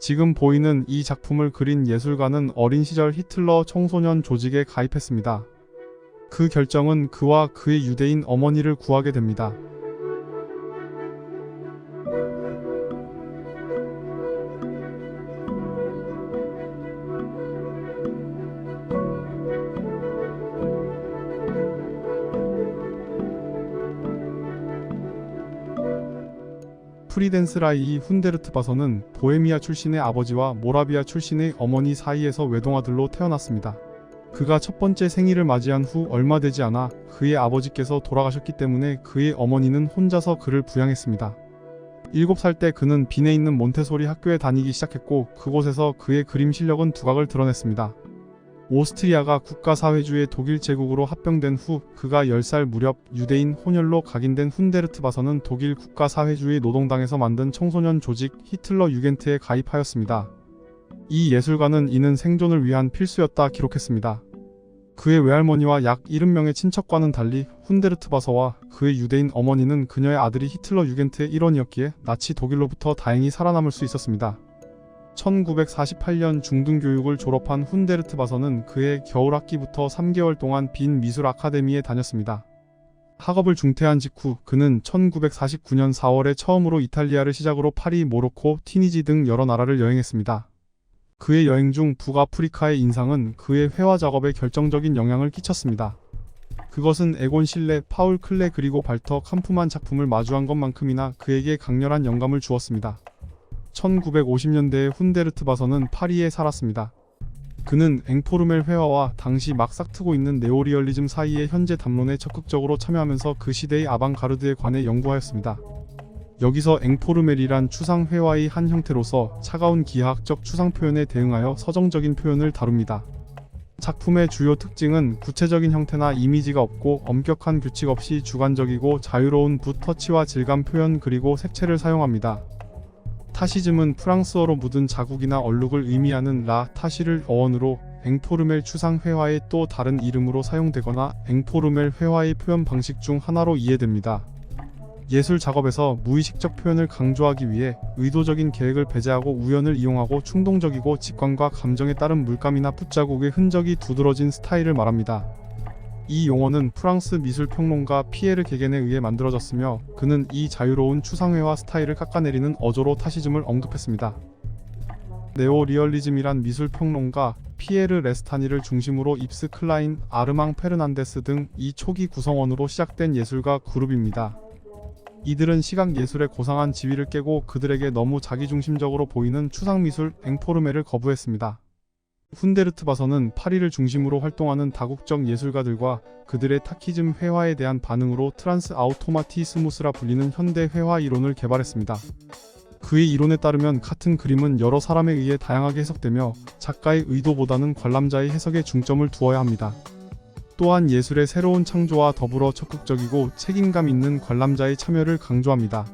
지금 보이는 이 작품을 그린 예술가는 어린 시절 히틀러 청소년 조직에 가입했습니다. 그 결정은 그와 그의 유대인 어머니를 구하게 됩니다. 프리덴스라이 훈데르트 바서는 보헤미아 출신의 아버지와 모라비아 출신의 어머니 사이에서 외동아들로 태어났습니다. 그가 첫 번째 생일을 맞이한 후 얼마 되지 않아 그의 아버지께서 돌아가셨기 때문에 그의 어머니는 혼자서 그를 부양했습니다. 7살 때 그는 빈에 있는 몬테소리 학교에 다니기 시작했고 그곳에서 그의 그림 실력은 두각을 드러냈습니다. 오스트리아가 국가사회주의 독일 제국으로 합병된 후 그가 10살 무렵 유대인 혼혈로 각인된 훈데르트 바서는 독일 국가사회주의 노동당에서 만든 청소년 조직 히틀러 유겐트에 가입하였습니다. 이 예술가는 이는 생존을 위한 필수였다 기록했습니다. 그의 외할머니와 약 70명의 친척과는 달리 훈데르트 바서와 그의 유대인 어머니는 그녀의 아들이 히틀러 유겐트의 일원이었기에 나치 독일로부터 다행히 살아남을 수 있었습니다. 1948년 중등교육을 졸업한 훈데르트 바서는 그의 겨울학기부터 3개월 동안 빈 미술 아카데미에 다녔습니다. 학업을 중퇴한 직후 그는 1949년 4월에 처음으로 이탈리아를 시작으로 파리, 모로코, 티니지 등 여러 나라를 여행했습니다. 그의 여행 중 북아프리카의 인상은 그의 회화 작업에 결정적인 영향을 끼쳤습니다. 그것은 에곤 실레, 파울 클레 그리고 발터 캄프만 작품을 마주한 것만큼이나 그에게 강렬한 영감을 주었습니다. 1950년대에 훈데르트 바서는 파리에 살았습니다. 그는 앵포르멜 회화와 당시 막 싹트고 있는 네오리얼리즘 사이의 현재 담론에 적극적으로 참여하면서 그 시대의 아방가르드에 관해 연구하였습니다. 여기서 앵포르멜이란 추상 회화의 한 형태로서 차가운 기하학적 추상 표현에 대응하여 서정적인 표현을 다룹니다. 작품의 주요 특징은 구체적인 형태나 이미지가 없고 엄격한 규칙 없이 주관적이고 자유로운 붓 터치와 질감 표현 그리고 색채를 사용합니다. 타시즘은 프랑스어로 묻은 자국이나 얼룩을 의미하는 라 타시를 어원으로 앵포르멜 추상 회화의 또 다른 이름으로 사용되거나 앵포르멜 회화의 표현 방식 중 하나로 이해됩니다. 예술 작업에서 무의식적 표현을 강조하기 위해 의도적인 계획을 배제하고 우연을 이용하고 충동적이고 직관과 감정에 따른 물감이나 붓자국의 흔적이 두드러진 스타일을 말합니다. 이 용어는 프랑스 미술 평론가 피에르 게겐에 의해 만들어졌으며 그는 이 자유로운 추상회화 스타일을 깎아내리는 어조로 타시즘을 언급했습니다. 네오리얼리즘이란 미술 평론가 피에르 레스타니를 중심으로 입스 클라인, 아르망 페르난데스 등 이 초기 구성원으로 시작된 예술가 그룹입니다. 이들은 시각 예술의 고상한 지위를 깨고 그들에게 너무 자기중심적으로 보이는 추상미술 앵포르메를 거부했습니다. 훈데르트 바서는 파리를 중심으로 활동하는 다국적 예술가들과 그들의 타키즘 회화에 대한 반응으로 트란스 아우토마티스무스라 불리는 현대 회화 이론을 개발했습니다. 그의 이론에 따르면 같은 그림은 여러 사람에 의해 다양하게 해석되며 작가의 의도보다는 관람자의 해석에 중점을 두어야 합니다. 또한 예술의 새로운 창조와 더불어 적극적이고 책임감 있는 관람자의 참여를 강조합니다.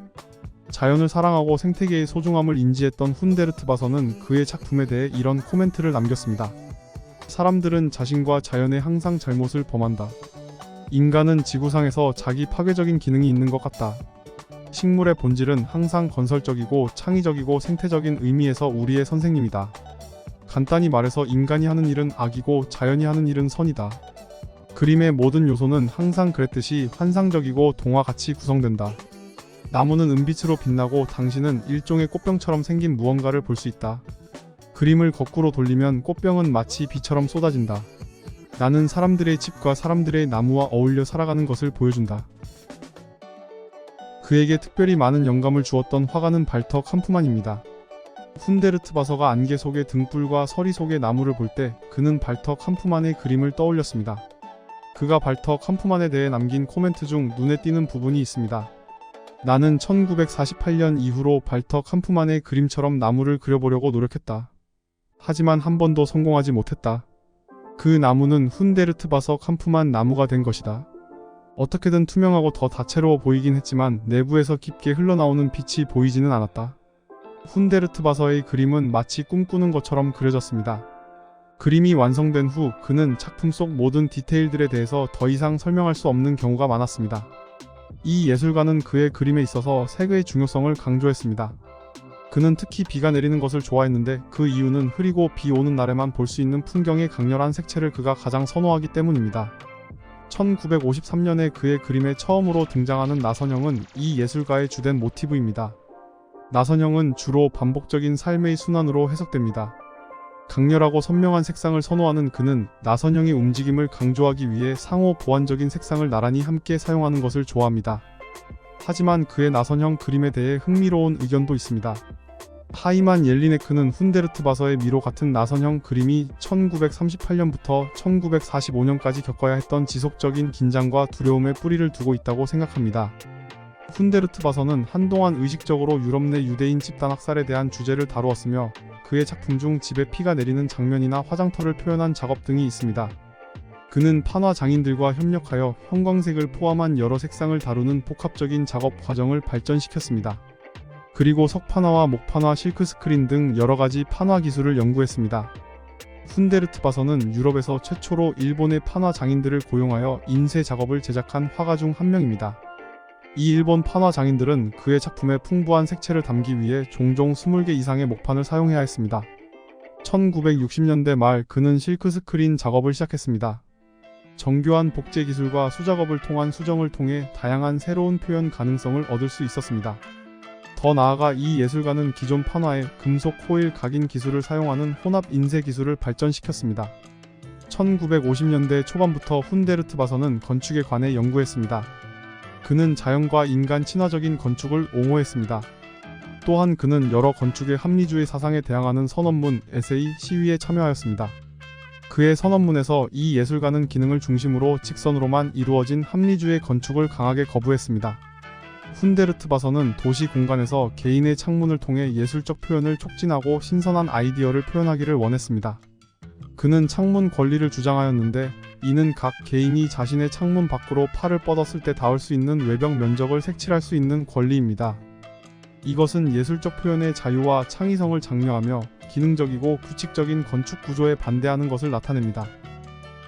자연을 사랑하고 생태계의 소중함을 인지했던 훈데르트 바서는 그의 작품에 대해 이런 코멘트를 남겼습니다. 사람들은 자신과 자연에 항상 잘못을 범한다. 인간은 지구상에서 자기 파괴적인 기능이 있는 것 같다. 식물의 본질은 항상 건설적이고 창의적이고 생태적인 의미에서 우리의 선생님이다. 간단히 말해서 인간이 하는 일은 악이고 자연이 하는 일은 선이다. 그림의 모든 요소는 항상 그랬듯이 환상적이고 동화같이 구성된다. 나무는 은빛으로 빛나고 당신은 일종의 꽃병처럼 생긴 무언가를 볼 수 있다. 그림을 거꾸로 돌리면 꽃병은 마치 비처럼 쏟아진다. 나는 사람들의 집과 사람들의 나무와 어울려 살아가는 것을 보여준다. 그에게 특별히 많은 영감을 주었던 화가는 발터 캄프만입니다. 훈데르트 바서가 안개 속의 등불과 서리 속의 나무를 볼 때 그는 발터 캄프만의 그림을 떠올렸습니다. 그가 발터 캄프만에 대해 남긴 코멘트 중 눈에 띄는 부분이 있습니다. 나는 1948년 이후로 발터 캄프만의 그림처럼 나무를 그려보려고 노력했다. 하지만 한 번도 성공하지 못했다. 그 나무는 훈데르트 바서 캄프만 나무가 된 것이다. 어떻게든 투명하고 더 다채로워 보이긴 했지만 내부에서 깊게 흘러나오는 빛이 보이지는 않았다. 훈데르트 바서의 그림은 마치 꿈꾸는 것처럼 그려졌습니다. 그림이 완성된 후 그는 작품 속 모든 디테일들에 대해서 더 이상 설명할 수 없는 경우가 많았습니다. 이 예술가는 그의 그림에 있어서 색의 중요성을 강조했습니다. 그는 특히 비가 내리는 것을 좋아했는데 그 이유는 흐리고 비 오는 날에만 볼 수 있는 풍경의 강렬한 색채를 그가 가장 선호하기 때문입니다. 1953년에 그의 그림에 처음으로 등장하는 나선형은 이 예술가의 주된 모티브입니다. 나선형은 주로 반복적인 삶의 순환으로 해석됩니다. 강렬하고 선명한 색상을 선호하는 그는 나선형의 움직임을 강조하기 위해 상호 보완적인 색상을 나란히 함께 사용하는 것을 좋아합니다. 하지만 그의 나선형 그림에 대해 흥미로운 의견도 있습니다. 하이만 옐리네크는 훈데르트 바서의 미로 같은 나선형 그림이 1938년부터 1945년까지 겪어야 했던 지속적인 긴장과 두려움에 뿌리를 두고 있다고 생각합니다. 훈데르트 바서는 한동안 의식적으로 유럽 내 유대인 집단 학살에 대한 주제를 다루었으며 그의 작품 중 집에 피가 내리는 장면이나 화장터를 표현한 작업 등이 있습니다. 그는 판화 장인들과 협력하여 형광색을 포함한 여러 색상을 다루는 복합적인 작업 과정을 발전시켰습니다. 그리고 석판화와 목판화, 실크스크린 등 여러 가지 판화 기술을 연구했습니다. 훈데르트 바서는 유럽에서 최초로 일본의 판화 장인들을 고용하여 인쇄 작업을 제작한 화가 중 한 명입니다. 이 일본 판화 장인들은 그의 작품에 풍부한 색채를 담기 위해 종종 20개 이상의 목판을 사용해야 했습니다. 1960년대 말 그는 실크 스크린 작업을 시작했습니다. 정교한 복제 기술과 수작업을 통한 수정을 통해 다양한 새로운 표현 가능성을 얻을 수 있었습니다. 더 나아가 이 예술가는 기존 판화에 금속 호일 각인 기술을 사용하는 혼합 인쇄 기술을 발전시켰습니다. 1950년대 초반부터 훈데르트 바서는 건축에 관해 연구했습니다. 그는 자연과 인간 친화적인 건축을 옹호했습니다. 또한 그는 여러 건축의 합리주의 사상에 대항하는 선언문, 에세이, 시위에 참여하였습니다. 그의 선언문에서 이 예술가는 기능을 중심으로 직선으로만 이루어진 합리주의 건축을 강하게 거부했습니다. 훈데르트 바서는 도시 공간에서 개인의 창문을 통해 예술적 표현을 촉진하고 신선한 아이디어를 표현하기를 원했습니다. 그는 창문 권리를 주장하였는데 이는 각 개인이 자신의 창문 밖으로 팔을 뻗었을 때 닿을 수 있는 외벽 면적을 색칠할 수 있는 권리입니다. 이것은 예술적 표현의 자유와 창의성을 장려하며 기능적이고 규칙적인 건축 구조에 반대하는 것을 나타냅니다.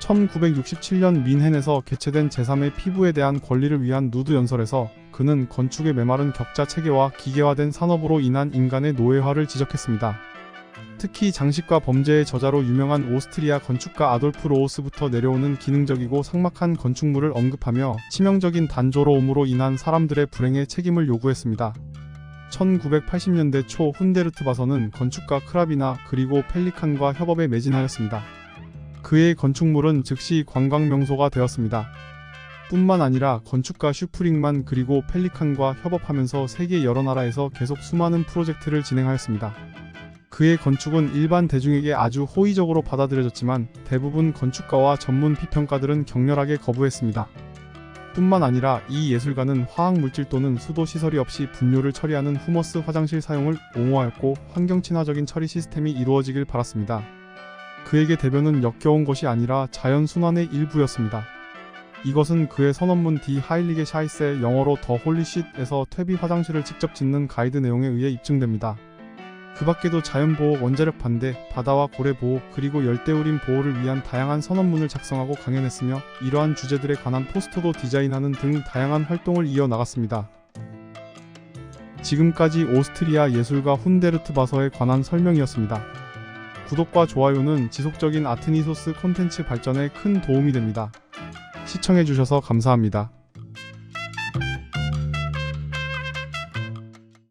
1967년 민헨에서 개최된 제3의 피부에 대한 권리를 위한 누드 연설에서 그는 건축의 메마른 격자 체계와 기계화된 산업으로 인한 인간의 노예화를 지적했습니다. 특히 장식과 범죄의 저자로 유명한 오스트리아 건축가 아돌프 로우스부터 내려오는 기능적이고 삭막한 건축물을 언급하며 치명적인 단조로움으로 인한 사람들의 불행에 책임을 요구했습니다. 1980년대 초 훈데르트 바서는 건축가 크라비나 그리고 펠리칸과 협업에 매진하였습니다. 그의 건축물은 즉시 관광 명소가 되었습니다. 뿐만 아니라 건축가 슈프링만 그리고 펠리칸과 협업하면서 세계 여러 나라에서 계속 수많은 프로젝트를 진행하였습니다. 그의 건축은 일반 대중에게 아주 호의적으로 받아들여졌지만 대부분 건축가와 전문 비평가들은 격렬하게 거부했습니다. 뿐만 아니라 이 예술가는 화학물질 또는 수도 시설이 없이 분뇨를 처리하는 후머스 화장실 사용을 옹호하였고 환경 친화적인 처리 시스템이 이루어지길 바랐습니다. 그에게 대변은 역겨운 것이 아니라 자연 순환의 일부였습니다. 이것은 그의 선언문 디 하일리게 샤이세 영어로 더 홀리쉿에서 퇴비 화장실을 직접 짓는 가이드 내용에 의해 입증됩니다. 그 밖에도 자연보호, 원자력 반대, 바다와 고래 보호, 그리고 열대우림 보호를 위한 다양한 선언문을 작성하고 강연했으며 이러한 주제들에 관한 포스터도 디자인하는 등 다양한 활동을 이어나갔습니다. 지금까지 오스트리아 예술가 훈데르트 바서에 관한 설명이었습니다. 구독과 좋아요는 지속적인 아트니소스 콘텐츠 발전에 큰 도움이 됩니다. 시청해주셔서 감사합니다.